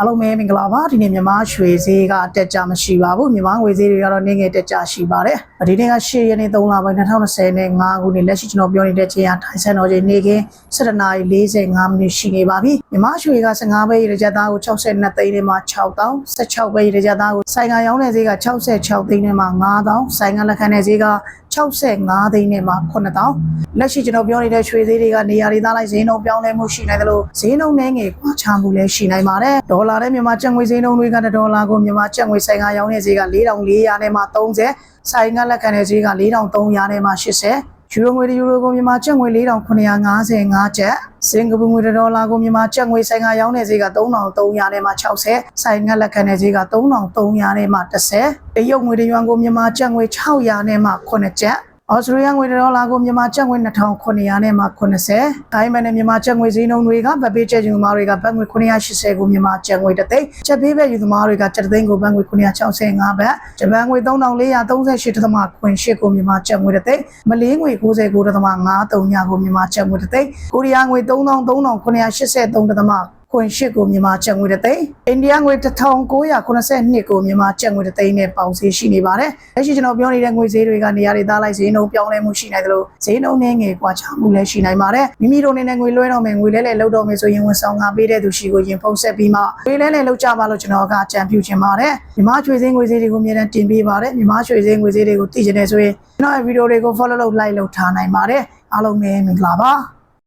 အားလုံးပဲမင်္ဂလာပါဒီနေ့မြန်မာရွှေဈေးကတက်ကြမရှိပါဘူးမြန်မာငွေဈေးတွေကတော့နေငယ်တက်ကြရှိပါတယ်ဒီနေ့က10ရက်နေ့3လပိုင်း2020နဲ့5ခုနှစ်လက်ရှိကျွန်တော်ပြောနေတဲ့ချိန်ကထိုင်ဆန်တော်ချိန်နေကင်း7နာရီ45မိနစ်ရှိနေပါပြီမြန်မာရွှေက15ပဲရကြသားကို62သိန်းနဲ့မှ6000 16ပဲရကြသားကိုဆိုင်ကရောင်းတဲ့ဈေးက66သိန်းနဲ့မှ9000ဆိုင်ကလက်ခံတဲ့ဈေးက65သိန်းနဲ့မှ9000လက်ရှိကျွန်တော်ပြောနေတဲ့ရွှေဈေးတွေကနေရာတွေသားလိုက်ဈေးနှုန်းပြောင်းလဲမှုရှိနိုင်တယ်လို့ဈေးနှုန်းနှဲငယ်ကွာခြားမှုလည်းရှိနိုင်ပါတယ်ဒေါ်လာနဲ့မြန်မာကျပ်ငွေဈေးနှုန်းတွေကဒေါ်လာကိုမြန်မာကျပ်ငွေဆိုင်ကရောင်းတဲ့ဈေးက4400နဲ့မှ30ဆိုင်ကလက်ခံတဲ့ဈေးက4300နဲ့မှ80 ယူရိုငွေတယူရိုကိုမြန်မာကျပ်ငွေ4955ကျပ်စင်ကာပူငွေဒေါ်လာကိုမြန်မာကျပ်ငွေဆိုင်ကရောင်းတဲ့ဈေးက3300နဲ့မှ60ဆိုင်ကလက်ခံတဲ့ဈေးက3300နဲ့မှ30တရုတ်ငွေတယွမ်ကိုမြန်မာကျပ်ငွေ600နဲ့မှ9ကျပ် ဩစတြေးလျငွေဒေါ်လာကိုမြန်မာကျပ်ငွေ2900နဲ့မှ80ဒါပေမဲ့မြန်မာကျပ်ငွေဈေးနှုန်းတွေကဗတ်ပေးကျပ်ယူသမားတွေကဘတ်ငွေ980ကိုမြန်မာကျပ်ငွေတစ်သိန်းကျပ်ပေးပဲယူသမားတွေကကျပ်တစ်သိန်းကိုဘတ်ငွေ965ဘတ်ဂျပန်ငွေ3438.8ကိုမြန်မာကျပ်ငွေတစ်သိန်းမလေးငွေ99.53ညကိုမြန်မာကျပ်ငွေတစ်သိန်းကိုရီးယားငွေ 3383.83. ခွန်ရှစ်ကိုမြန်မာကျပ်ငွေတစ်သိန်းအိန္ဒိယငွေ1982ကိုမြန်မာကျပ်ငွေတစ်သိန်းနဲ့ပေါင်ဈေးရှိနေပါတယ်။လက်ရှိကျွန်တော်ပြောနေတဲ့ငွေဈေးတွေကနေရာတွေသားလိုက်ဈေးနှုန်းပြောင်းလဲမှုရှိနိုင်တယ်လို့ဈေးနှုန်းနဲ့ငယ်ကွာခြားမှုလည်းရှိနိုင်ပါတယ်။မိမိတို့အနေနဲ့ငွေလွှဲတော့မယ်ငွေလဲလဲလောက်တော့မယ်ဆိုရင်ဝန်ဆောင်ငါပေးတဲ့သူရှိကိုရင်ဖုန်းဆက်ပြီးမှငွေလဲလဲလောက်ကြပါလို့ကျွန်တော်ကအကြံပြုချင်ပါတယ်။မြမချွေဈေးငွေဈေးတွေကိုအမြဲတမ်းတင်ပေးပါတယ်။မြမချွေဈေးငွေဈေးတွေကိုသိချင်တယ်ဆိုရင်ကျွန်တော်ရဲ့ဗီဒီယိုတွေကို follow လုပ် like လုပ်ထားနိုင်ပါတယ်။အားလုံးပဲမင်္ဂလာပါ။